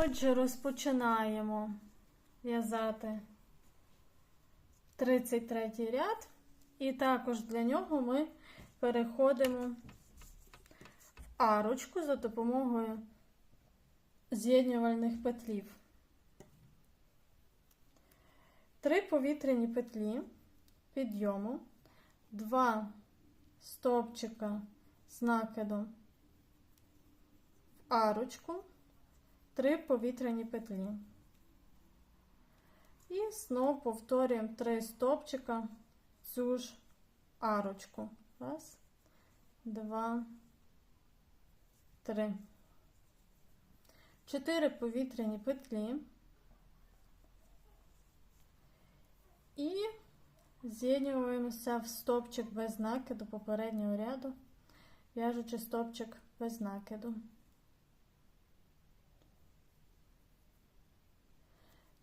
Отже, розпочинаємо в'язати 33 ряд, і також для нього ми переходимо в арочку за допомогою з'єднювальних петлів. Три повітряні петлі підйому, два стовпчика з накидом в арочку, три повітряні петлі. І знову повторюємо три стовпчика цю ж арочку. Раз, два, три. Чотири повітряні петлі. І з'єднуємося в стовпчик без накиду попереднього ряду, в'яжучи стовпчик без накиду.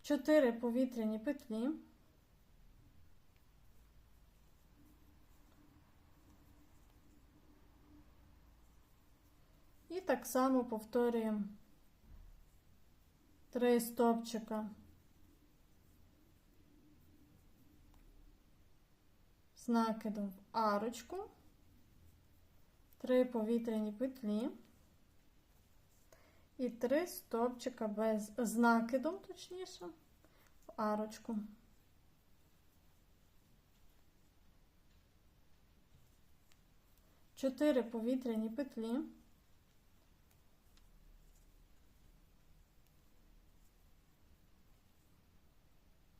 Чотири повітряні петлі. І так само повторюємо. Три стовпчика з накидом в арочку, три повітряні петлі і три стовпчика без з накидом, точніше, в арочку. Чотири повітряні петлі.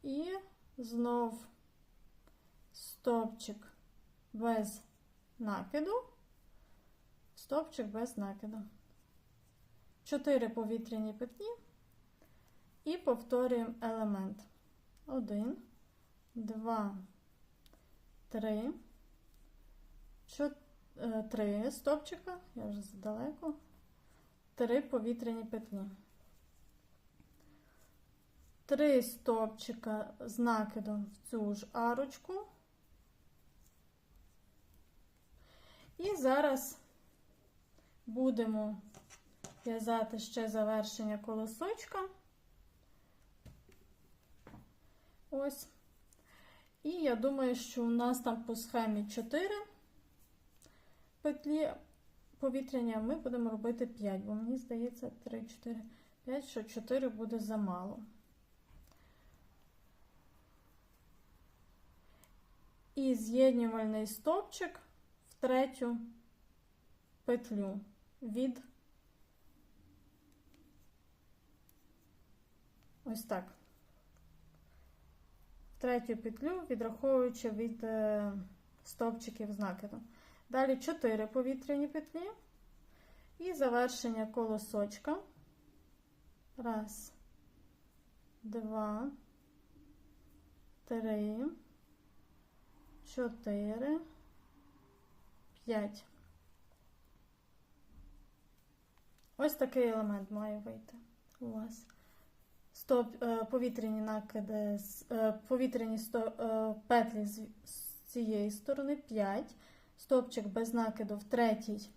І знов стовпчик без накиду, стовпчик без накиду. Чотири повітряні петлі і повторюємо елемент. Один, два, три, чотири, три стовпчика, я вже задалеко, три повітряні петлі. Три стовпчика з накидом в цю ж арочку. І зараз будемо в'язати ще завершення колосочка. Ось. І я думаю, що у нас там по схемі 4 петлі повітряні, а ми будемо робити 5, бо мені здається 3, 4, 5, що 4 буде замало. І з'єднювальний стовпчик в третю петлю від ось так. Третю петлю, відраховуючи від е, стовпчиків з накидом. Далі 4 повітряні петлі і завершення колосочка. Раз, два, три. 4, 5. Ось такий елемент має вийти у вас. Стоп, повітряні накиди, повітряні петлі з цієї сторони 5, стопчик без накиду в третій,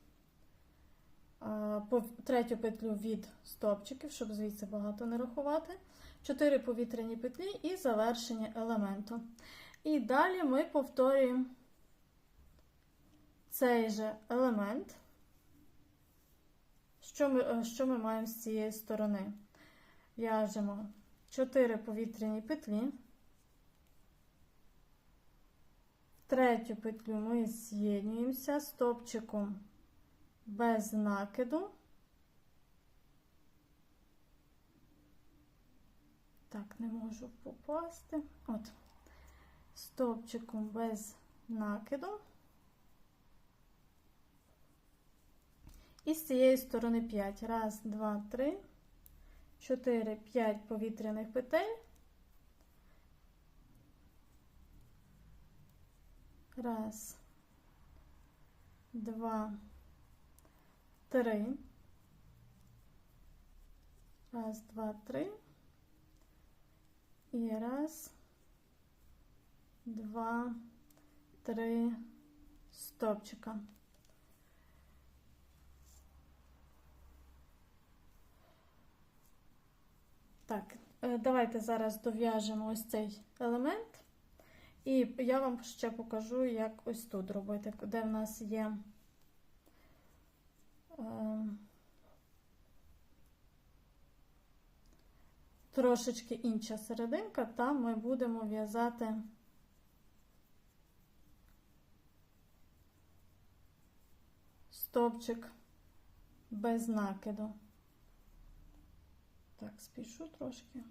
третю петлю від стопчиків, щоб звідси багато не рахувати. 4 повітряні петлі і завершення елементу. І далі ми повторюємо цей же елемент, що ми, е, що ми маємо з цієї сторони. В'яжемо 4 повітряні петлі. Третю петлю ми з'єднуємося стопчиком без накиду. Так, не можу попасти. От стовпчиком без накиду. І з цієї сторони 5. Раз, два, три, 4, 5 повітряних петель. Раз, два, три. Раз, два, три. І раз, два, три стопчика. Так, е, давайте зараз дов'яжемо ось цей елемент. І я вам ще покажу, як ось тут робити, де в нас є е, трошечки інша серединка, там ми будемо в'язати стовпчик без накиду. Так, спішу трошки.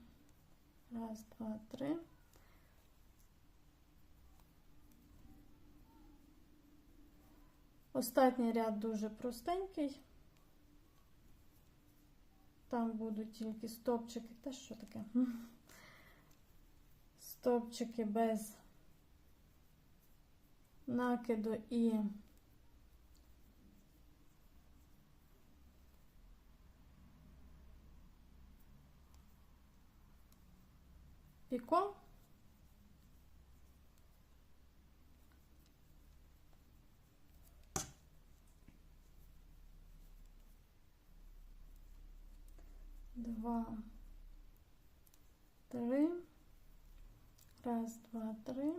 Раз, два, три. Останній ряд дуже простенький. Там будуть тільки стовпчики. Та що таке? Стовпчики без накиду і Два, три. Раз, два, три.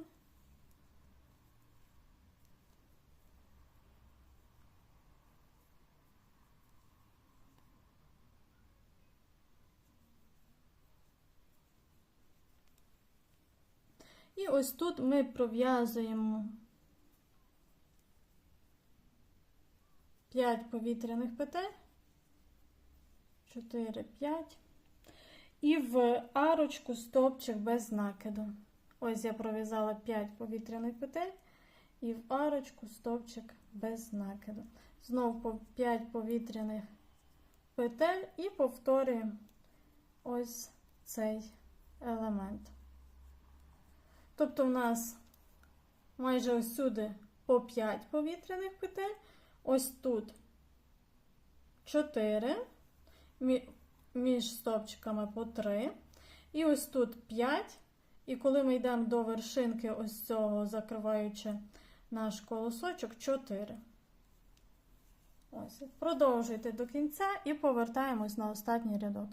І ось тут ми пров'язуємо 5 повітряних петель. 4, 5. І в арочку стовпчик без накиду. Ось я пров'язала 5 повітряних петель. І в арочку стовпчик без накиду. Знову по 5 повітряних петель і повторюємо ось цей елемент. Тобто у нас майже ось сюди по 5 повітряних петель, ось тут 4, між стопчиками по 3, і ось тут 5. І коли ми йдемо до вершинки ось цього, закриваючи наш колосочок, 4. Ось, продовжуйте до кінця і повертаємось на останній рядок.